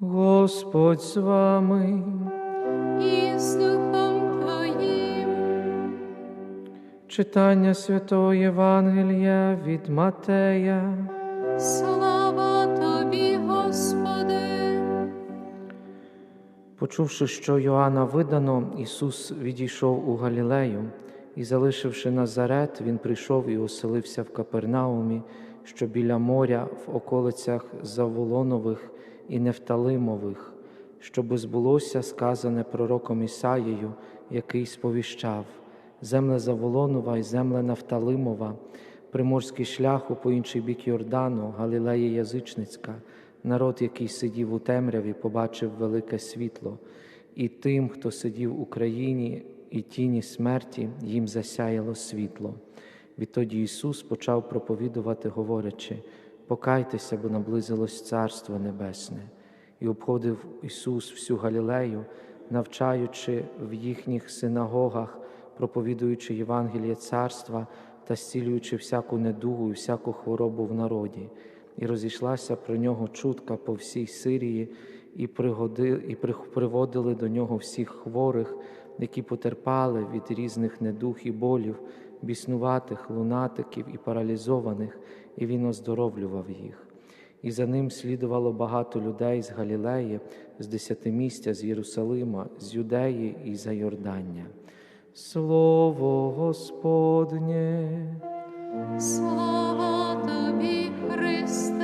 Господь з вами. і з Духом Твоїм. Читання Святого Євангелія від Матея. Слава Тобі, Господи. Почувши, що Йоанна видано, Ісус відійшов у Галілею, і, залишивши Назарет, Він прийшов і оселився в Капернаумі, що біля моря в околицях Заволонових і Нефталимових, щоби збулося сказане пророком Ісаєю, який сповіщав земле Заволонова і земле Нафталимова, приморський шляху по інший бік Йордану, Галілея Язичницька, народ, який сидів у темряві, побачив велике світло, і тим, хто сидів у країні і тіні смерті, їм засяяло світло. Відтоді Ісус почав проповідувати, говорячи: Покайтеся, бо наблизилось Царство Небесне, і обходив Ісус всю Галілею, навчаючи в їхніх синагогах, проповідуючи Євангеліє Царства та зцілюючи всяку недугу і всяку хворобу в народі. І розійшлася про нього чутка по всій Сирії, і, і при- приводили до нього всіх хворих, які потерпали від різних недуг і болів, біснуватих, лунатиків і паралізованих, і він оздоровлював їх. І за ним слідувало багато людей з Галілеї, з десятимістя, з Єрусалима, з Юдеї і за Йордання. Слово Господнє. Слава Тобі, Христе.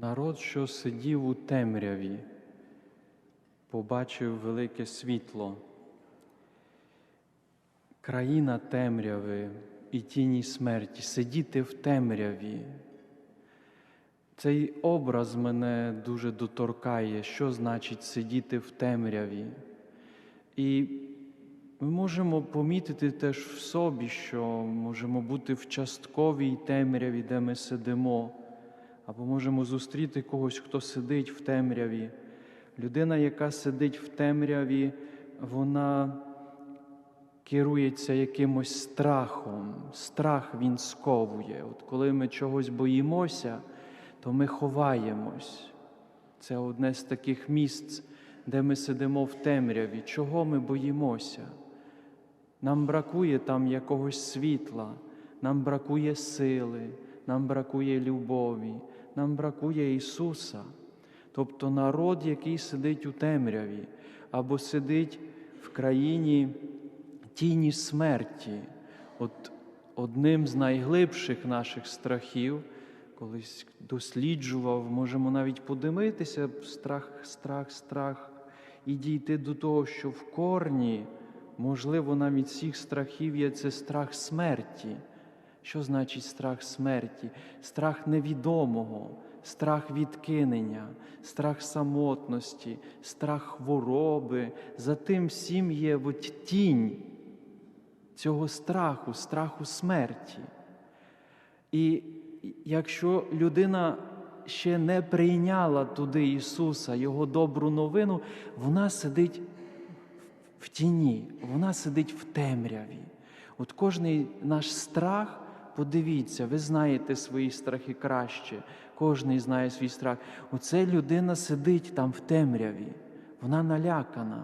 Народ, що сидів у темряві, побачив велике світло. Країна темряви і тіні смерті, сидіти в темряві. Цей образ мене дуже доторкає, що значить сидіти в темряві. І ми можемо помітити теж в собі, що можемо бути в частковій темряві, де ми сидимо, або можемо зустріти когось, хто сидить в темряві. Людина, яка сидить в темряві, вона керується якимось страхом. Страх він сковує. От коли ми чогось боїмося, то ми ховаємось. Це одне з таких місць, де ми сидимо в темряві. Чого ми боїмося? Нам бракує там якогось світла, нам бракує сили, нам бракує любові, нам бракує Ісуса. Тобто народ, який сидить у темряві або сидить в країні тіні смерті. От одним з найглибших наших страхів, колись досліджував, можемо навіть подивитися, страх, страх, страх, і дійти до того, що в корні, можливо, навіть всіх страхів є це страх смерті. Що значить страх смерті? Страх невідомого, страх відкинення, страх самотності, страх хвороби. За тим всім є от тінь цього страху, страху смерті. І якщо людина ще не прийняла туди Ісуса, Його добру новину, вона сидить в тіні, вона сидить в темряві. От кожний наш страх, подивіться, ви знаєте свої страхи краще, кожний знає свій страх. Оце людина сидить там в темряві, вона налякана.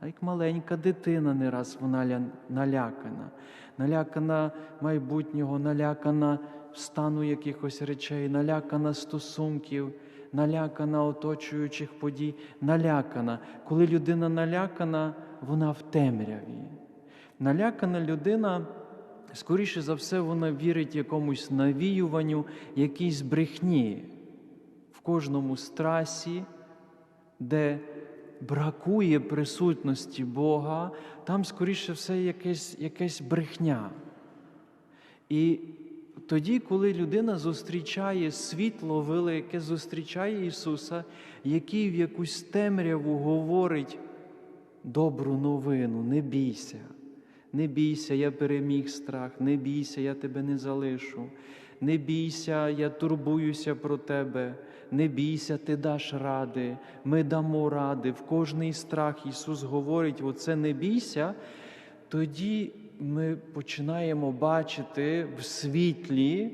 А як маленька дитина не раз вона ля- налякана, налякана майбутнього, налякана стану якихось речей, налякана стосунків, налякана оточуючих подій, налякана. Коли людина налякана, вона в темряві. Налякана людина, скоріше за все, вона вірить якомусь навіюванню, якійсь брехні в кожному страсі, де бракує присутності Бога, там, скоріше все, якесь, якесь брехня. І тоді, коли людина зустрічає світло велике, зустрічає Ісуса, який в якусь темряву говорить добру новину, не бійся, Не бійся, я переміг страх, не бійся, я тебе не залишу. Не бійся, я турбуюся про тебе. Не бійся, ти даш ради, ми дамо ради. В кожний страх Ісус говорить: оце не бійся. Тоді ми починаємо бачити в світлі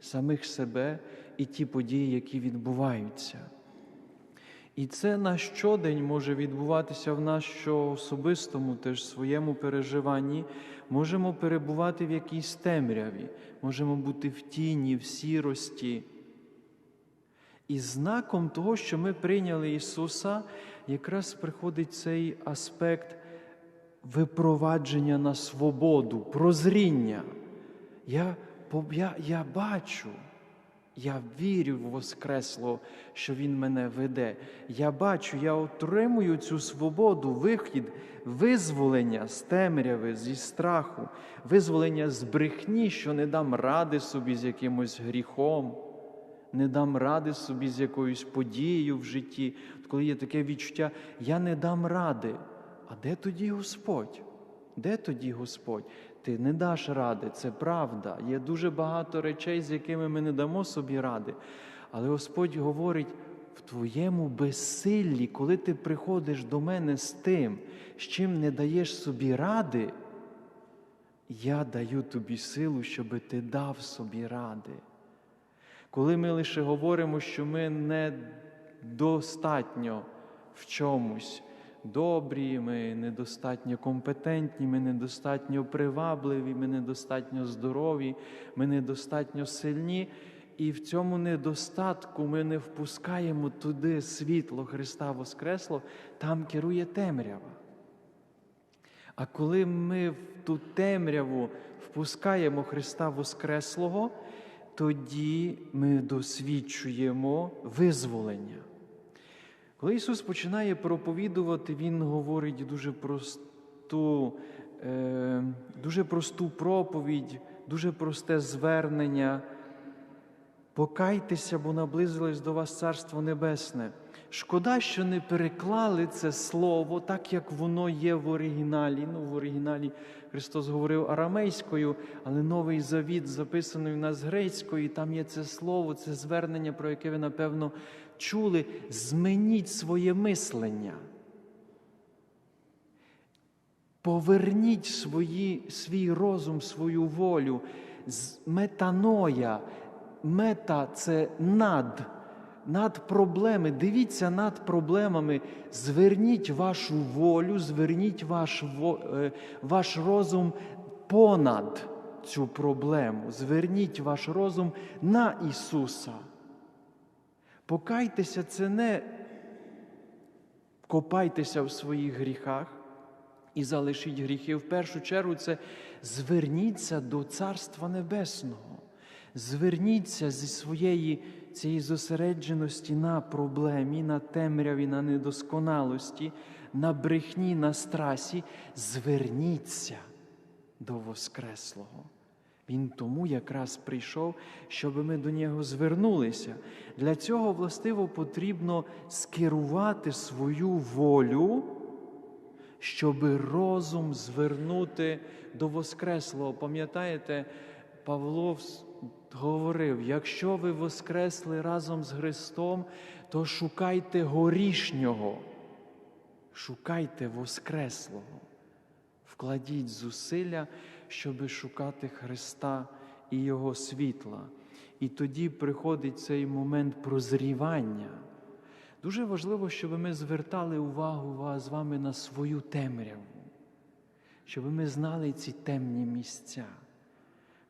самих себе і ті події, які відбуваються. І це на щодень може відбуватися в нас, що особистому теж своєму переживанні можемо перебувати в якійсь темряві, можемо бути в тіні, в сірості. І знаком того, що ми прийняли Ісуса, якраз приходить цей аспект випровадження на свободу, прозріння. Я, я, я бачу, я вірю в Воскресло, що Він мене веде. Я бачу, я отримую цю свободу, вихід, визволення з темряви, зі страху, визволення з брехні, що не дам ради собі з якимось гріхом, не дам ради собі з якоюсь подією в житті. Коли є таке відчуття, я не дам ради. А де тоді Господь? Де тоді Господь? Ти не даш ради, це правда. Є дуже багато речей, з якими ми не дамо собі ради. Але Господь говорить в твоєму безсиллі, коли ти приходиш до мене з тим, з чим не даєш собі ради, я даю тобі силу, щоб ти дав собі ради. Коли ми лише говоримо, що ми недостатньо в чомусь добрі, ми недостатньо компетентні, ми недостатньо привабливі, ми недостатньо здорові, ми недостатньо сильні. І в цьому недостатку ми не впускаємо туди світло Христа Воскресло, там керує темрява. А коли ми в ту темряву впускаємо Христа Воскреслого, тоді ми досвідчуємо визволення. Коли Ісус починає проповідувати, Він говорить дуже просту, е, дуже просту проповідь, дуже просте звернення. Покайтеся, бо наблизилось до вас Царство Небесне. Шкода, що не переклали це слово так, як воно є в оригіналі. Ну, в оригіналі Христос говорив арамейською, але Новий Завіт записаний у нас грецькою, там є це слово, це звернення, про яке ви, напевно, чули. Змініть своє мислення. Поверніть свої, свій розум, свою волю. Метаноя. Мета це над, над проблеми. Дивіться над проблемами. Зверніть вашу волю, зверніть ваш, е, ваш розум понад цю проблему. Зверніть ваш розум на Ісуса. Покайтеся, це не копайтеся в своїх гріхах і залишіть гріхи. В першу чергу це зверніться до Царства Небесного. Зверніться зі своєї цієї зосередженості на проблемі, на темряві, на недосконалості, на брехні, на страсі. Зверніться до Воскреслого. Він тому якраз прийшов, щоб ми до нього звернулися. Для цього властиво потрібно скерувати свою волю, щоб розум звернути до Воскреслого. Пам'ятаєте, Павло говорив: якщо ви воскресли разом з Христом, то шукайте горішнього, шукайте Воскреслого. Вкладіть зусилля, щоб шукати Христа і Його світла. І тоді приходить цей момент прозрівання. Дуже важливо, щоб ми звертали увагу з вами на свою темряву, щоб ми знали ці темні місця.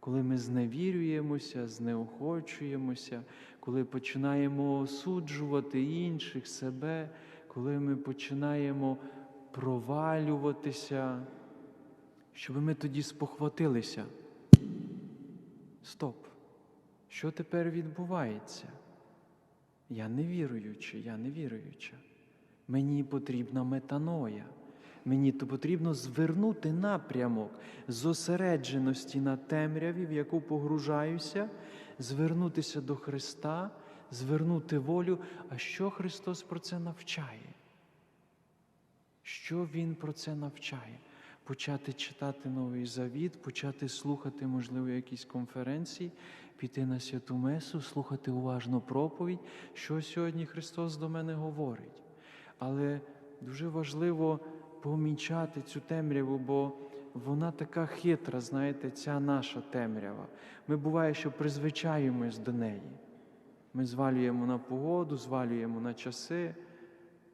Коли ми зневірюємося, знеохочуємося, коли починаємо осуджувати інших себе, коли ми починаємо провалюватися, щоб ми тоді спохватилися. Стоп! Що тепер відбувається? Я не віруючий, я не віруюча. Мені потрібна метаноя. Мені то потрібно звернути напрямок зосередженості на темряві, в яку погружаюся, звернутися до Христа, звернути волю. А що Христос про це навчає? Що Він про це навчає? почати читати Новий Завіт, почати слухати, можливо, якісь конференції, піти на святу Месу, слухати уважно проповідь, що сьогодні Христос до мене говорить. Але дуже важливо помічати цю темряву, бо вона така хитра, знаєте, ця наша темрява. Ми буває, що призвичаємось до неї. Ми звалюємо на погоду, звалюємо на часи,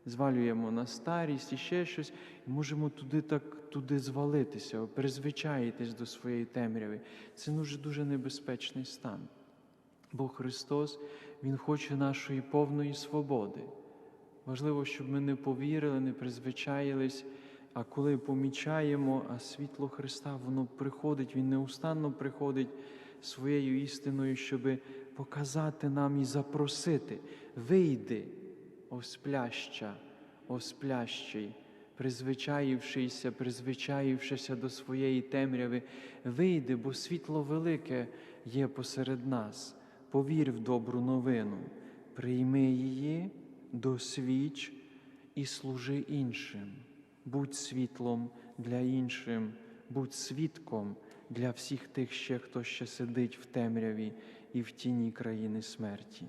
звалюємо на старість і ще щось, і можемо туди так туди звалитися, ви призвичаєтесь до своєї темряви. Це дуже дуже небезпечний стан. Бо Христос, Він хоче нашої повної свободи. Важливо, щоб ми не повірили, не призвичаїлись, а коли помічаємо, а світло Христа, воно приходить, Він неустанно приходить своєю істиною, щоб показати нам і запросити. Вийди, оспляща, осплящий, призвичаївшися, призвичаївшися до своєї темряви, вийди, бо світло велике є посеред нас. Повір в добру новину, прийми її, досвіч і служи іншим. Будь світлом для іншим, будь свідком для всіх тих ще, хто ще сидить в темряві і в тіні країни смерті.